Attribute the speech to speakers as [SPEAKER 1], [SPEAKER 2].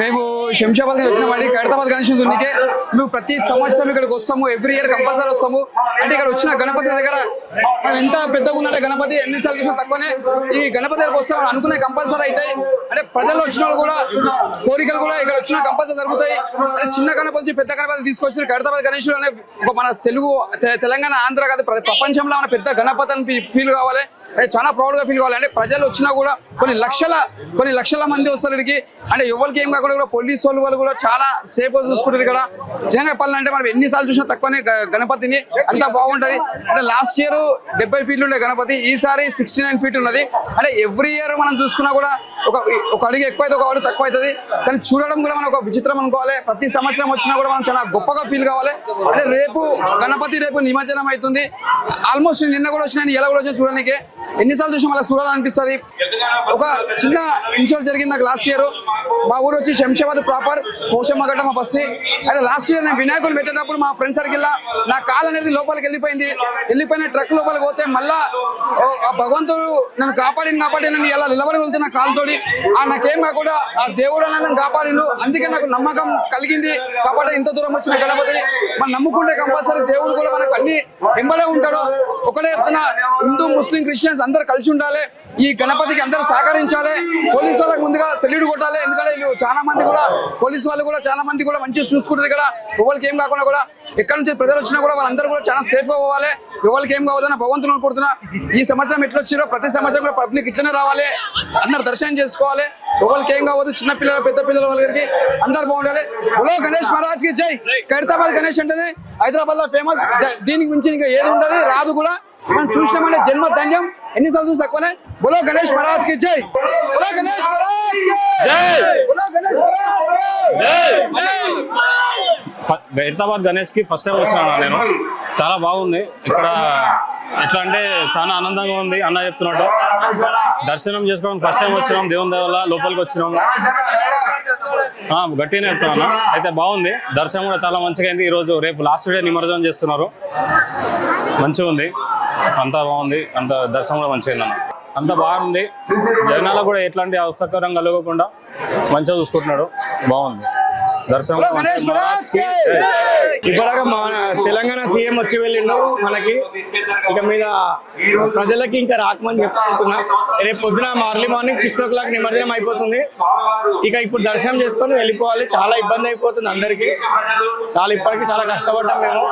[SPEAKER 1] మేము శంషాబాద్ నుంచి వచ్చినామండి ఖైరతాబాద్ గణేష్ ఉనికి మేము ప్రతి సంవత్సరం ఇక్కడికి వస్తాము. ఎవ్రీ ఇయర్ కంపల్సరీ వస్తాము. అంటే ఇక్కడ వచ్చిన గణపతి దగ్గర ఎంత పెద్దగా ఉందంటే గణపతి ఎన్ని సార్లు చూసినా తక్కువనే. ఈ గణపతి దగ్గరకు వస్తాం అనుకునే కంపల్సరీ అవుతాయి. అంటే ప్రజలు వచ్చిన వాళ్ళు కూడా కోరికలు కూడా ఇక్కడ వచ్చిన కంపల్సరీ జరుగుతాయి. అంటే చిన్న గణపతి పెద్ద గణపతి తీసుకొచ్చిన ఖైరతాబాద్ గణేశుడు అనే ఒక మన తెలుగు తెలంగాణ ఆంధ్ర కాదు ప్రపంచంలో మన పెద్ద గణపతి అని ఫీల్ కావాలి. అంటే చాలా ప్రౌడ్గా ఫీల్ కావాలి. అంటే ప్రజలు వచ్చినా కూడా కొన్ని లక్షల కొన్ని లక్షల మంది వస్తారు ఇక్కడికి. అంటే ఎవరికి ఏం కాకుండా కూడా పోలీసు వాళ్ళు వాళ్ళు కూడా చాలా సేఫ్ చూసుకుంటారు ఇక్కడ. నిజంగా చెప్పాలంటే మనం ఎన్నిసార్లు చూసినా తక్కువనే గణపతిని. అంత బాగుంటది. అంటే లాస్ట్ ఇయర్ డెబ్బై ఫీట్లు ఉండే గణపతి ఈసారి సిక్స్టీ నైన్ ఫీట్ ఉన్నది. అంటే ఎవ్రీ ఇయర్ మనం చూసుకున్నా కూడా ఒక ఒక అడుగు ఎక్కువ అయితే ఒక అడుగు తక్కువ అవుతుంది కానీ చూడడం కూడా మనం ఒక విచిత్రం అనుకోవాలి. ప్రతి సంవత్సరం వచ్చినా కూడా మనం చాలా గొప్పగా ఫీల్ కావాలి. అంటే రేపు గణపతి రేపు నిమజ్జనం అవుతుంది. ఆల్మోస్ట్ నిన్న కూడా వచ్చిన ఎలా కూడా వచ్చి చూడడానికి. ఎన్నిసార్లు చూసినా మళ్ళీ చూడాలనిపిస్తుంది. ఒక చిన్న ఇన్సిడెంట్ జరిగింది నాకు లాస్ట్ ఇయర్ మా ఊరు వచ్చి శంషాబాద్ ప్రాపర్ పోషమ్మ గడ్డ మా బస్తీ అయితే లాస్ట్ ఇయర్ నేను వినాయకుని పెట్టేటప్పుడు మా ఫ్రెండ్ సర్కిల్ నా కాల్ అనేది లోపలికి వెళ్ళిపోయింది. వెళ్ళిపోయిన ట్రక్ లోపలికి పోతే మళ్ళా ఆ భగవంతుడు నన్ను కాపాడింది కాబట్టి నన్ను ఎలా నిలబడి వెళ్తే నా కాలుతోడి ఆ నాకేం కాకుండా ఆ దేవుడు నన్ను కాపాడిండు. అందుకే నాకు నమ్మకం కలిగింది. కాబట్టి ఇంత దూరం వచ్చిన గణపతిని మనం నమ్ముకుంటే కంపల్సరీ దేవుడు కూడా మనకు అన్ని వెంబడే ఉంటాడు. ఒకటే చెప్తున్నా హిందూ ముస్లిం క్రిస్టియన్స్ అందరు కలిసి ఉండాలి. ఈ గణపతికి అందరూ సహకరించాలి. పోలీసు ముందుగా సెల్యూట్ కొట్టాలి. ఎందుకంటే వీళ్ళు చాలా మంది కూడా పోలీసు వాళ్ళు కూడా చాలా మంది కూడా మంచిగా చూసుకుంటారు ఇక్కడ. ఎవరికి ఏం కాకుండా కూడా ఎక్కడి నుంచి ప్రజలు వచ్చినా కూడా వాళ్ళందరూ కూడా చాలా సేఫ్గా పోవాలి. ఎవరికి ఏం కావద్దని భగవంతుని అనుకుంటున్నా ఈ సంవత్సరం ఎట్లా వచ్చిరో ప్రతి సంవత్సరం కూడా పబ్లిక్ ఇట్లనే రావాలి. అందరు దర్శనం చేసుకోవాలి. ఎవరికి ఏం కావద్దు చిన్న పిల్లలు పెద్ద పిల్లల వాళ్ళకి అందరు బాగుండాలి. హలో గణేష్ మహారాజ్కి జై. ఖైరతాబాద్ గణేష్ అంటేనే హైదరాబాద్లో ఫేమస్ దీనికి మించి ఇంకా ఏది ఉండదు రాదు కూడా. మనం చూసినామంటే జన్మ ధన్యం. ఎన్నిసార్లు చూసి తక్కువనే బులో గణేష్ మహారాజ్కి జై. బులో గణేష్ మహారాజ్కి జై. బులో గణేష్ మహారాజ్కి జై.
[SPEAKER 2] హైదరాబాద్ గణేష్కి ఫస్ట్ టైం వచ్చినాను నేను. చాలా బాగుంది. ఇక్కడ ఎట్లా అంటే చాలా ఆనందంగా ఉంది. అన్న చెప్తున్నట్టు దర్శనం చేసుకోవడం ఫస్ట్ టైం వచ్చినాం. దేవుని దయ వల్ల లోపలికి వచ్చినాం. ఆ, గట్టిగానే చెప్తున్నాను. అయితే బాగుంది. దర్శనం కూడా చాలా మంచిగా అయింది. ఈ రోజు రేపు లాస్ట్ డే నిమజ్జనం చేస్తున్నారు. మంచిగా ఉంది. అంతా బాగుంది అంత దర్శనం కూడా మంచిగా అంత బాగుంది. జనాలకు కూడా ఎట్లాంటి అసౌకర్యం కలగకుండా మంచిగా చూసుకుంటున్నాడు. బాగుంది. దర్శనం
[SPEAKER 3] ఇప్పటిదాకా మన తెలంగాణ సీఎం వచ్చి వెళ్ళిండు మనకి. ఇక మీద ప్రజలకి ఇంకా రాకమని చెప్పుకుంటున్నా. రేపు పొద్దున early morning six o'clock నిమజ్జనం అయిపోతుంది. ఇక ఇప్పుడు దర్శనం చేసుకొని వెళ్ళిపోవాలి. చాలా ఇబ్బంది అయిపోతుంది అందరికి. చాలా ఇప్పటికి చాలా కష్టపడ్డాం మేము.